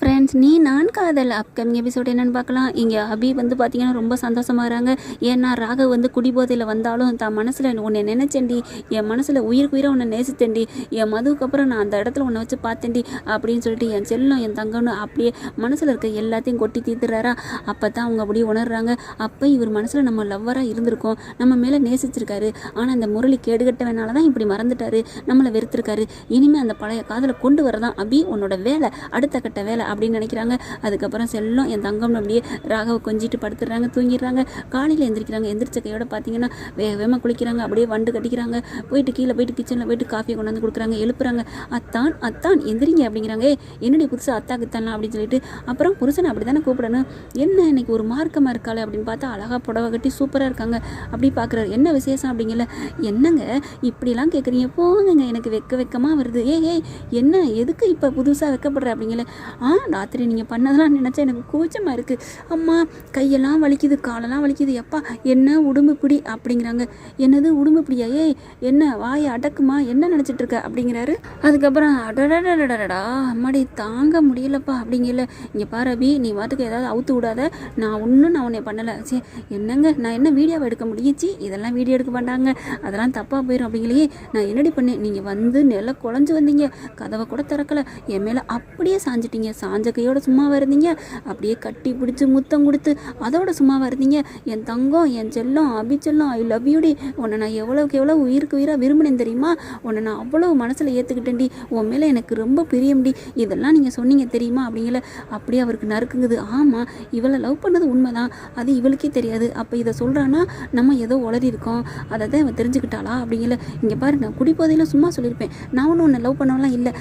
Bye. Friends நீ நான் காதல். அப்கமிங் எபிசோட் என்னன்னு பார்க்கலாம். இங்கே அபி வந்து பார்த்தீங்கன்னா ரொம்ப சந்தோஷமாகறாங்க ஏன்னா ராகவ் வந்து குடிபோதையில் வந்தாலும் தான் மனசில் உன்னை நினைச்சேன்டி. என் மனசில் உயிருக்கு உயிராக உன்னை நேசித்தேன்டி. என் மதுவுக்கு அப்புறம் நான் அந்த இடத்துல உன்னை வச்சு பார்த்தேன்டி அப்படின்னு சொல்லிட்டு என் செல்லும் என் தங்கம்னு அப்படியே மனசில் இருக்க எல்லாத்தையும் கொட்டி தீர்த்துறாரா அப்போ தான் அவங்க அப்படியே உணர்றாங்க. அப்போ இவர் மனசில் நம்ம லவ்வராக இருந்திருக்கோம். நம்ம மேலே நேசிச்சிருக்காரு. ஆனால் இந்த முரளி கேடுகட்டவனால தான் இப்படி மறந்துட்டாரு. நம்மளை வெறுத்திருக்காரு. இனிமேல் அந்த பழைய காதலை கொண்டு வரதான் அபி உன்னோட வேலை. அடுத்த கட்ட வேலை அப்படின்னு நினைக்கிறாங்க. அதுக்கப்புறம் செல்லம் என் தங்கம் அப்படியே ராகவ கொஞ்சிட்டு படுத்துடுறாங்க தூங்கிடுறாங்க. காலையில் எந்திரிக்கிறாங்க. எந்திரிச்ச கையோட பார்த்தீங்கன்னா வேக வேகமாக குளிக்கிறாங்க அப்படியே வண்டு கட்டிக்கிறாங்க. போயிட்டு கீழே போயிட்டு கிச்சனில் போயிட்டு காஃபியை கொண்டாந்து கொடுக்குறாங்க. எழுப்புறாங்க. அத்தான் அத்தான் எந்திரிங்க அப்படிங்கிறாங்க. என்னுடைய என்னடி புதுசாக அத்தா கித்தான்லாம் அப்படின்னு சொல்லிட்டு அப்புறம் புருஷனை அப்படி தானே கூப்பிடணும்? என்ன இன்னைக்கு ஒரு மார்க்கமாக இருக்காளே? அப்படின்னு பார்த்தா அழகாக புடவை கட்டி சூப்பராக இருக்காங்க. அப்படி பார்க்குறாரு என்ன விசேஷம்? அப்படிங்கல. என்னங்க? இப்படிலாம் கேட்குறீங்க போங்கங்க. எனக்கு வெக்க வெக்கமாக வருது. ஏ ஏய் என்ன? எதுக்கு இப்போ புதுசாக வெக்கப்படுற? அப்படிங்கல. ஆ ராத்திரி நீங்கள் பண்ணதெல்லாம் நினச்சா எனக்கு கூச்சமாக இருக்குது அம்மா கையெல்லாம் வலிக்குது காலெல்லாம் வலிக்குது. எப்பா என்ன உடம்பு பிடி அப்படிங்கிறாங்க. என்னது உடம்பு பிடியா? ஏய் என்ன வாயை அடக்குமா? என்ன நினச்சிட்டு இருக்க? அப்படிங்கிறாரு. அதுக்கப்புறம் அடடடடடடா அம்மாடி தாங்க முடியலப்பா அப்படிங்கல. இங்கே பாரு அபி நீ வாட்டுக்கு ஏதாவது அவுத்து விடாத. நான் ஒன்றும் நான் உன்னை பண்ணலை. சரி என்னங்க? நான் என்ன வீடியோவை எடுக்க முடியுச்சு இதெல்லாம் வீடியோ எடுக்க மாட்டாங்க. அதெல்லாம் தப்பாக போயிடும் அப்படிங்களையே நான் என்னடி பண்ணேன்? நீங்கள் வந்து நில குழஞ்சு வந்தீங்க. கதவை கூட திறக்கல. என் மேலே அப்படியே சாஞ்சிட்டீங்க. சாஞ்ச கையோட சும்மா இருந்தீங்க? அப்படியே கட்டி பிடிச்சி முத்தம் கொடுத்து அதோட சும்மா இருந்தீங்க? என் தங்கம் என் செல்லம் அபி செல்லம் ஐ லவ் யூடி உன்னை நான் எவ்வளோக்கு எவ்வளோ உயிருக்கு உயிராக விரும்பினேன் தெரியுமா? உன்னை நான் அவ்வளோ மனசில் ஏற்றுக்கிட்டேன்டி உன் மேலே எனக்கு ரொம்ப பிரியம்டி இதெல்லாம் நீங்கள் சொன்னீங்க தெரியுமா? அப்படிங்கல அப்படியே அவருக்கு நறுக்குங்குது. ஆமாம் இவளை லவ் பண்ணது உண்மைதான். அது இவளுக்கே தெரியாது. அப்போ இதை சொல்கிறான்னா நம்ம ஏதோ உளறி இருக்கோம். அதை தான் இவன் தெரிஞ்சுக்கிட்டாளா? அப்படிங்கல இங்கே பாரு நான் குடிப்போதையில் சும்மா சொல்லியிருப்பேன். நான் ஒன்று உன்னை லவ் பண்ணவெல்லாம் இல்லை.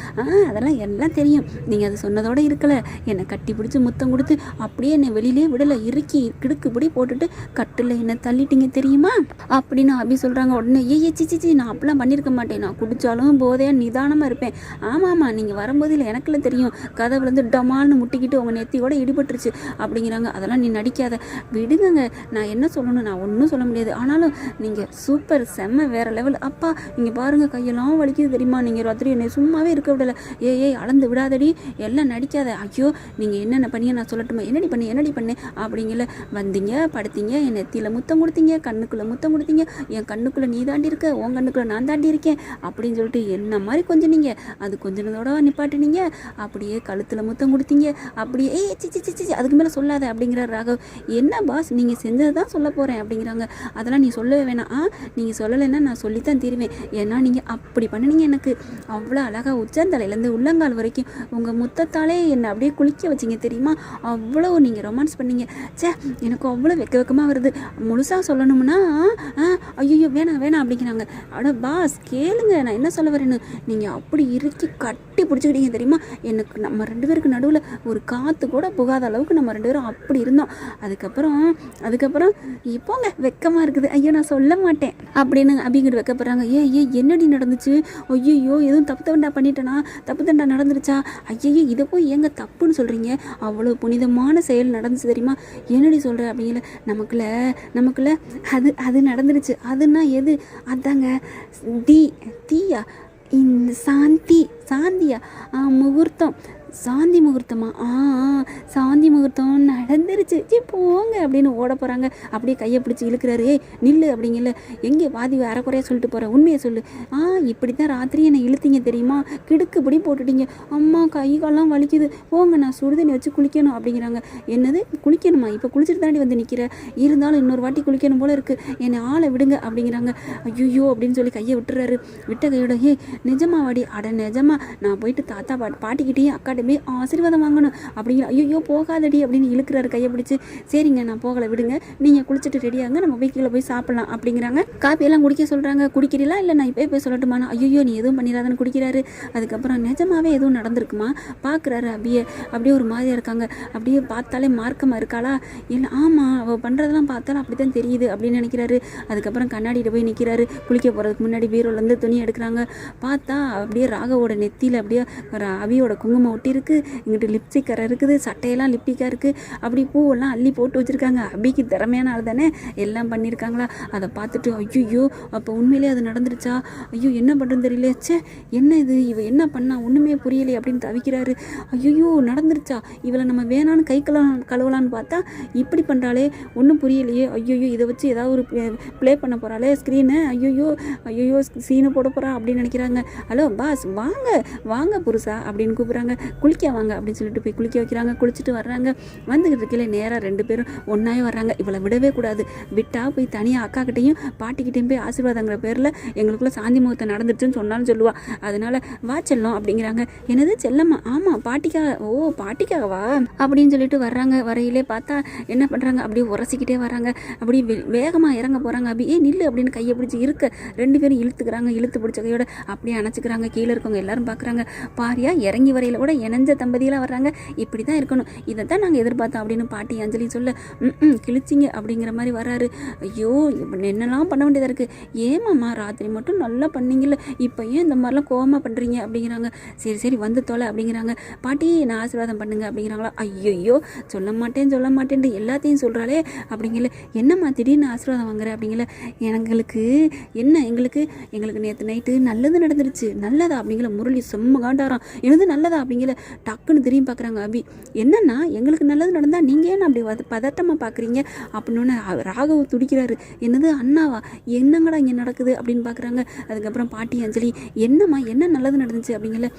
அதெல்லாம் எல்லாம் தெரியும். நீங்கள் அது சொன்னதோடு இருக்கல என்னை கட்டி பிடிச்சி முத்தம் கொடுத்து அப்படியே என்னை வெளியிலே விடலை. இறுக்கி கிடுக்குப்படி போட்டுட்டு கட்டில் என்னை தள்ளிட்டீங்க தெரியுமா? அப்படின்னு அபி சொல்கிறாங்க உடனே ஏ ஏ சி சி, நான் அப்படிலாம் பண்ணியிருக்க மாட்டேன். நான் குடித்தாலும் போதையாக நிதானமாக இருப்பேன். ஆமாம் ஆமாம் நீங்கள் வரும்போது இல்லை எனக்குல தெரியும். கதை விழுந்து டமால்னு முட்டிக்கிட்டு உங்கள் நெத்தியோட இடிபட்டுருச்சு. அப்படிங்கிறாங்க. அதெல்லாம் நீ நடிக்காத. விடுங்கங்க. நான் என்ன சொல்லணும்? நான் ஒன்றும் சொல்ல முடியாது. ஆனாலும் நீங்கள் சூப்பர் செம்ம வேற லெவல். அப்பா நீங்கள் பாருங்கள் கையெல்லாம் வலிக்குது தெரியுமா? நீங்கள் ராத்திரி என்னை சும்மாவே இருக்க விடலை. ஏ ஏய் அளந்து விடாதடி. எல்லாம் நடிக்காத. ஐயோ நீங்கள் என்னென்ன பண்ணிய நான் சொல்லட்டுமா? என்னடி பண்ணி என்னடி பண்ணேன் அப்படிங்கல வந்தீங்க படுத்தீங்க என் நெத்தியில் முத்தம் கொடுத்தீங்க கண்ணுக்குள்ளே முத்தம் கொடுத்தீங்க. என் கண்ணுக்குள்ளே நீ தாண்டி இருக்க உன் கண்ணுக்குள்ளே நான் தாண்டி இருக்கேன் அப்படின்னு சொல்லிட்டு என்ன மாதிரி கொஞ்சம் நீங்கள் அது கொஞ்சினதோட நிப்பாட்டினீங்க. அப்படியே கழுத்தில் முத்தம் கொடுத்தீங்க. அப்படியே ஏய் சி சி, சி அதுக்கு மேலே சொல்லாத அப்படிங்கிற ராகவ். என்ன பாஸ் நீங்கள் செஞ்சது தான் சொல்ல போகிறேன் அப்படிங்கிறாங்க. அதெல்லாம் நீ சொல்லவே வேணாம். ஆ நீங்கள் சொல்லலைன்னா நான் சொல்லித்தான் தீருவேன். ஏன்னா நீங்கள் அப்படி பண்ணினீங்க எனக்கு. அவ்வளோ அழகாக உச்சந்தலையிலேருந்து உள்ளங்கால் வரைக்கும் உங்கள் முத்தத்தாலே என்னை அப்படியே குளிக்க வச்சிங்க தெரியுமா? அவ்வளோ நீங்கள் ரொமான்ஸ் பண்ணீங்க. ச்சே எனக்கு அவ்வளோ வெக்க வெக்கமாக வருது. முழுசாக சொல்லணும்னா ஐயோ வேணாம் வேணாம் அப்படிங்கிறாங்க. அட பாஸ் கேளுங்க நான் என்ன சொல்ல வரேன்னு. நீங்கள் அப்படி இறுக்கி கட்டி பிடிச்சிக்கிட்டீங்க தெரியுமா? எனக்கு நம்ம ரெண்டு பேருக்கு நடுவில் ஒரு காற்று கூட புகாத அளவுக்கு நம்ம ரெண்டு பேரும் அப்படி இருந்தோம். அதுக்கப்புறம் அதுக்கப்புறம் இப்போங்க வெக்கமாக இருக்குது. ஐயோ நான் சொல்ல மாட்டேன். அப்படின்னு அப்படிங்கிட்டு வைக்கப்படுறாங்க. ஏ ஏ என்னடி நடந்துச்சு? ஐயோ எதுவும் தப்பு தண்டா பண்ணிட்டேனா? தப்பு தண்டா நடந்துருச்சா? ஐயோ இதை போய் ஏங்க தப்புன்னு சொல்கிறீங்க அவ்வளோ புனிதமான செயல் நடந்துச்சு தெரியுமா? என்னடி சொல்கிற அப்படிங்கல நமக்குள்ள நமக்குள்ள அது அது நடந்துருச்சு. அதுனா எது? அதாங்க தீ தீயா? இந்த சாந்தி சாந்தியா? முகூர்த்தம். சாந்தி முகூர்த்தமா? ஆ ஆ, சாந்தி முகூர்த்தம் நடந்துருச்சு. சீ போங்க அப்படின்னு ஓட போகிறாங்க அப்படியே கையை பிடிச்சி இழுக்கிறாரு. ஏய் நில்லு அப்படிங்கல எங்கே பாதி அரைக்குறையாக சொல்லிட்டு போகிற உண்மையை சொல்லு. ஆ இப்படி தான் ராத்திரி என்னை இழுத்தீங்க தெரியுமா? கிடுக்குப்படி போட்டுட்டீங்க. அம்மா கை கால்லாம் வலிக்குது. போங்க நான் சுடுதண்ணி வச்சு குளிக்கணும் அப்படிங்கிறாங்க. என்னது? குளிக்கணுமா? இப்போ குளிச்சுட்டு தாண்டி வந்து நிற்கிற இருந்தாலும் இன்னொரு வாட்டி குளிக்கணும் போல இருக்குது என்னை ஆளை விடுங்க அப்படிங்கிறாங்க. ஐயோ அப்படின்னு சொல்லி கையை விட்டுறாரு. விட்ட கையோட ஏ நிஜமா வாடி. அட நிஜமா. நான் போயிட்டு தாத்தா பாட்டி பாட்டிக்கிட்டேயும் அக்காட்ட போய் ஆசீர்வாதம் வாங்கணும். அப்படிங்கிற ஐயோ போகாதடி அப்படின்னு இழுக்கிறாரு கையை பிடிச்சி. சரிங்க நான் போகலை விடுங்க. நீங்கள் குளிச்சுட்டு ரெடியாங்க நம்ம போய் கீழே போய் சாப்பிடலாம் அப்படிங்கிறாங்க. காப்பியெல்லாம் குடிக்க சொல்கிறாங்க குடிக்கிறீங்களா இல்லை நான் இப்போ போய் சொல்லட்டுமானா ஐயோ நீ எதுவும் பண்ணிடாதன்னு குடிக்கிறாரு. அதுக்கப்புறம் நிஜமாவே எதுவும் நடந்திருக்குமா? பார்க்குறாரு அப்படியே அப்படியே ஒரு மாதிரியாக இருக்காங்க. அப்படியே பார்த்தாலே மார்க்கமாக இருக்காளா? இல்லை ஆமாம் அவள் பண்ணுறதெல்லாம் பார்த்தாலும் அப்படி தான் தெரியுது அப்படின்னு நினைக்கிறாரு. அதுக்கப்புறம் கண்ணாடியில் போய் நிற்கிறாரு குளிக்க போகிறதுக்கு முன்னாடி பீரோலேருந்து துணி எடுக்கிறாங்க. பார்த்தா அப்படியே ராகவோட நெத்தியில் அப்படியே அவியோட அபியோட குங்குமம் ஒட்டி இருக்குது இங்கிட்டு லிப்ஸ்டிக் கரை இருக்குது சட்டையெல்லாம் லிப்டிக்காக இருக்குது அப்படி பூவெல்லாம் அள்ளி போட்டு வச்சுருக்காங்க. அபிக்கு திறமையான ஆள் தானே. எல்லாம் பண்ணியிருக்காங்களா அதை பார்த்துட்டு ஐயோ அப்போ உண்மையிலே அது நடந்துருச்சா? ஐயோ என்ன பண்ணுறதுன்னு தெரியல ச்சே என்ன இது? இவ என்ன பண்ணா? ஒன்றுமே புரியலையே அப்படின்னு தவிக்கிறாரு. ஐயோ நடந்துருச்சா? இவளை நம்ம வேணான்னு கை கழுவலாம் கழுவலான்னு பார்த்தா இப்படி பண்ணுறாளே ஒன்றும் புரியலையே. ஐயோ இதை வச்சு ஏதாவது ஒரு ப்ளே பண்ண போகிறாளே ஸ்க்ரீனு ஐயோ ஐயோ சீனு போட போகிறா அப்படின்னு நினைக்கிறாங்க. ஹலோ பாஸ் வாங்க வாங்க புருஷா அப்படின்னு கூப்பிட்றாங்க. குளிக்க வாங்க அப்படின்னு சொல்லிட்டு போய் குளிக்க வைக்கிறாங்க. குளிச்சுட்டு வர்றாங்க. வந்துக்கிட்டு இருக்கல நேராக ரெண்டு பேரும் ஒன்றாவே வர்றாங்க. இவளை விடவே கூடாது. விட்டால் போய் தனியாக அக்கா கிட்டேயும் பாட்டிக்கிட்டையும் போய் ஆசீர்வாதங்கிற பேரில் எங்களுக்குள்ள சாந்தி முகூர்த்தம் நடந்துருச்சுன்னு சொன்னாலும் சொல்லுவா. அதனால வா செல்லம் அப்படிங்கிறாங்க. என்னது செல்லம்மா? ஆமாம் பாட்டிக்காக ஓ பாட்டிக்காகவா அப்படின்னு சொல்லிட்டு வர்றாங்க. வரையிலே பார்த்தா என்ன பண்ணுறாங்க அப்படியே உரசிக்கிட்டே வராங்க அப்படியே வே- இறங்க போகிறாங்க அப்படி ஏ நில்லு அப்படின்னு கையை பிடிச்சி இருக்க ரெண்டு பேரும் இழுத்துக்கிறாங்க. இழுத்து பிடிச்ச கையோட அப்படியே அணைச்சிக்கிறாங்க. கீழே இருக்கவங்க எல்லாரும் பார்க்குறாங்க பாரியா இறங்கி வரையில கூட இணைஞ்ச தம்பதியெல்லாம் வர்றாங்க. இப்படி தான் இருக்கணும். இதை தான் நாங்கள் எதிர்பார்த்தோம் அப்படின்னு பாட்டி அஞ்சலி சொல்ல ம் கிழிச்சிங்க அப்படிங்கிற மாதிரி வராரு ஐயோ இப்ப என்னெல்லாம் பண்ண வேண்டியதாக இருக்குது ஏமாம்மா ராத்திரி மட்டும் நல்லா பண்ணீங்கல்ல. இப்போ ஏன் இந்த மாதிரிலாம் கோவமாக பண்ணுறீங்க அப்படிங்கிறாங்க. சரி சரி வந்து தொலை அப்படிங்கிறாங்க. பாட்டி நான் ஆசீர்வாதம் பண்ணுங்க அப்படிங்கிறாங்களா. ஐயோ சொல்ல மாட்டேன் சொல்ல மாட்டேன்ட்டு எல்லாத்தையும் சொல்கிறாளே அப்படிங்கல. என்னம்மா திடீர்னு ஆசீர்வாதம் வாங்குற அப்படிங்கல. எங்களுக்கு என்ன எங்களுக்கு? எங்களுக்கு நேற்று நைட்டு நல்லது நடந்துருச்சு. நல்லதா? அப்படிங்கிற முரளி செம்ம காண்டாராம். எனது நல்லதா? அப்படிங்கிற டக்குன்னு திரும்பி பார்க்குறாங்க அபி. என்னன்னா எங்களுக்கு நல்லது நடந்தால் நீங்கள் ஏன் அப்படி பதட்டமாக பார்க்குறீங்க? அப்படின்னு ராகவ துடிக்கிறாரு. என்னது அண்ணாவா? என்னங்கடா இங்கே நடக்குது அப்படின்னு பார்க்குறாங்க. அதுக்கப்புறம் பாட்டி அஞ்சலி என்னம்மா என்ன நல்லது நடந்துச்சு? அப்படிங்கல.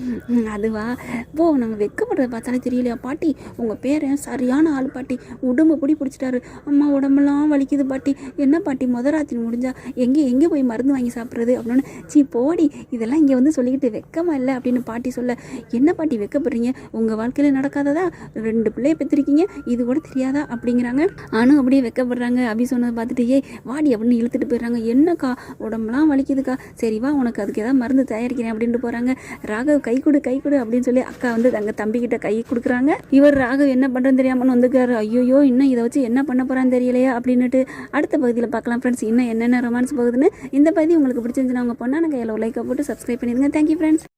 அதுவா? போ நாங்கள் வெக்கப்படுறத பார்த்தாலே தெரியலையா பாட்டி? உங்கள் பேரன் சரியான ஆள் பாட்டி. உடம்பு பிடி பிடிச்சிட்டாரு. அம்மா உடம்பெல்லாம் வலிக்குது பாட்டி. என்ன பாட்டி முத ராத்திரி முடிஞ்சா எங்கே எங்கே போய் மருந்து வாங்கி சாப்பிட்றது? அப்படின்னு. சீ போடி. இதெல்லாம் இங்கே வந்து சொல்லிக்கிட்டு வெக்கமா இல்லை. அப்படின்னு பாட்டி சொல்ல. என்ன பாட்டி வெக்க வெக்கப்படுறீங்க உங்கள் வாழ்க்கையில் நடக்காததா? ரெண்டு பிள்ளைய பெற்றிருக்கீங்க. இது கூட தெரியாதா? அப்படிங்கிறாங்க. ஆனும் அப்படியே வெக்கப்படுறாங்க. அப்படி சொன்னதை பார்த்துட்டு ஏய் வாடி அப்படின்னு இழுத்துட்டு போயிடுறாங்க. என்னக்கா? உடம்புலாம் வலிக்குதுக்கா? சரிவா உனக்கு அதுக்கு ஏதாவது மருந்து தயாரிக்கிறேன் அப்படின்ட்டு போகிறாங்க ராகவ் கை கொடு கை கொடு அப்படின்னு சொல்லி அக்கா வந்து தங்க தம்பிக்கிட்ட கை கொடுக்குறாங்க. இவர் ராகவ் என்ன பண்ணுறேன்னு தெரியாமல் வந்துக்காரு ஐயோ இன்னும் இதை வச்சு என்ன பண்ண போகிறான்னு தெரியலையா அப்படின்னுட்டு அடுத்த பகுதியில் பார்க்கலாம் ஃப்ரெண்ட்ஸ் இன்னும் என்னென்ன ரொமான்ஸ் போகுதுன்னு இந்த பகுதி உங்களுக்கு பிடிச்சிருந்துச்சுன்னா உங்கள் பொண்ணான கையில் லைக்கை போட்டு சப்ஸ்கிரைப் பண்ணிடுங்க. Thank you friends